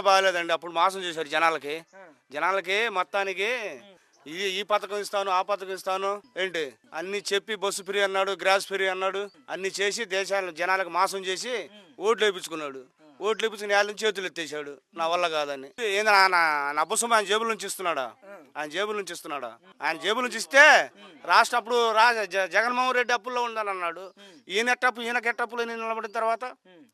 బాగాలేదండి. అప్పుడు మోసం చేశారు జనాలకి. జనాలకి మొత్తానికి ఈ ఈ పథకం ఇస్తాను ఆ పథకం ఇస్తాను ఏంటి? అన్ని చెప్పి బస్సు ఫ్రీ అన్నాడు గ్రాస్ ఫ్రీ అన్నాడు అన్ని చేసి దేశాలు జనాలకు మోసం చేసి ఓట్లు వేయించుకున్నాడు. ఓట్లు వేయించుకుని వాళ్ళ నుంచి చేతులు ఎత్తేసాడు నా వల్ల కాదని. ఏంది ఆయన నబ్బసం ఆయన జేబుల నుంచి ఇస్తున్నాడా? ఆయన జేబుల నుంచి ఇస్తున్నాడా? ఆయన జేబుల నుంచి ఇస్తే రాష్ట్ర అప్పుడు రా జ- జగన్మోహన్ రెడ్డి అప్పుల్లో ఉందని అన్నాడు. ఈయన ఎట్టప్పు ఈయనకి ఎట్టప్పులు నిలబడిన తర్వాత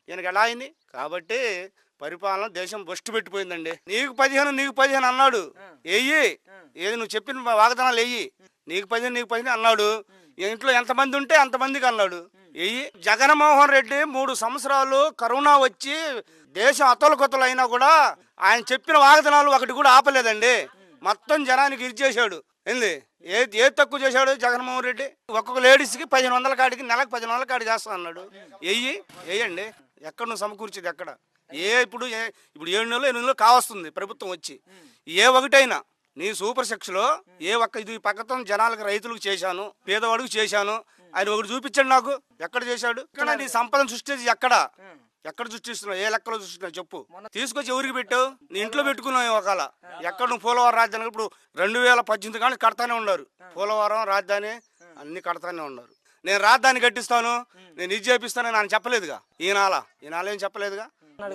ఈయనకి ఎలా అయింది? కాబట్టి పరిపాలన దేశం బొస్టు పెట్టిపోయిందండి. నీకు పదిహేను నీకు పదిహేను అన్నాడు. ఎయ్యి ఏది నువ్వు చెప్పిన వాగ్దానాలు వెయ్యి నీకు పదిహేను నీకు పదిహేను అన్నాడు. ఇంట్లో ఎంతమంది ఉంటే అంతమందికి అన్నాడు. జగన్మోహన్ రెడ్డి మూడు సంవత్సరాలు కరోనా వచ్చి దేశం అతలకొతలు అయినా కూడా ఆయన చెప్పిన వాగ్దానాలు ఒకటి కూడా ఆపలేదండి. మొత్తం జనానికి ఇది చేశాడు. ఏంది? ఏ ఏ తక్కువ చేశాడు జగన్మోహన్ రెడ్డి? ఒక్కొక్క లేడీస్కి పదిహేను వందల కాడికి నెలకు పదిహేను వందల కాడి చేస్తా అన్నాడు. వెయ్యి వేయండి ఎక్కడ నువ్వు సమకూర్చేది ఎక్కడ? ఏ ఇప్పుడు ఏ ఇప్పుడు ఏడు నెలలు ఎనిమిది నెలలు కావస్తుంది ప్రభుత్వం వచ్చి. ఏ ఒకటైనా నీ సూపర్ శిక్షలో ఏ ఒక్క ఇది పక్కతో జనాలకు రైతులకు చేశాను పేదవాడికి చేశాను ఆయన ఒకటి చూపించండి నాకు. ఎక్కడ చేశాడు? ఇక్కడ నీ సంపదను సృష్టించి ఎక్కడ? ఎక్కడ సృష్టిస్తున్నావు? ఏ లెక్కలో సృష్టిస్తున్నావు చెప్పు. తీసుకొచ్చి ఎవరికి పెట్టావు? నీ ఇంట్లో పెట్టుకున్నావు ఒకవేళ. ఎక్కడ నువ్వు పోలవరం రాజధాని ఇప్పుడు రెండు వేల పద్దెనిమిది కానీ కడతానే ఉన్నారు. పోలవరం రాజధాని అన్ని కడతానే ఉన్నారు. నేను రాజధాని కట్టిస్తాను నేను ఇది చేపిస్తానని ఆయన చెప్పలేదుగా. ఈనాల ఈనాల ఏం చెప్పలేదుగా?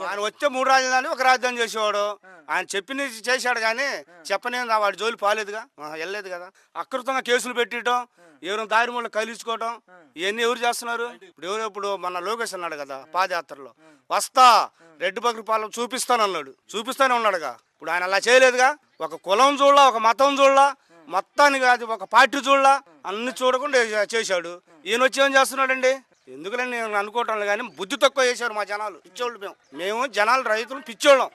ఆయన వచ్చే మూడు రాజధాని ఒక రాజధాని చేసేవాడు. ఆయన చెప్పిన చేశాడు కానీ చెప్పనే వాడి జోలి పాలేదుగా. వెళ్ళలేదు కదా. అకృతంగా కేసులు పెట్టడం ఎవరైనా దారి మూల కలిసుకోవటం ఇవన్నీ ఎవరు చేస్తున్నారు? ఇప్పుడు ఎవరు ఇప్పుడు మన లోకేష్ అన్నాడు కదా పాదయాత్రలో. వస్తా రెడ్డి పాలన చూపిస్తాను అన్నాడు చూపిస్తానే ఉన్నాడుగా. ఇప్పుడు ఆయన అలా చేయలేదుగా. ఒక కులం చూడలా ఒక మతం చూడలా మొత్తానికి అది ఒక పార్టీ చూడలా అన్ని చూడకుండా చేశాడు. ఈయన వచ్చి ఏం చేస్తున్నాడండి? ఎందుకులని నేను అనుకోవటం కానీ బుద్ధి తక్కువ చేశారు మా జనాలు. పిచ్చోళ్ళు మేము. మేము జనాలు రైతులు పిచ్చోళ్ళం.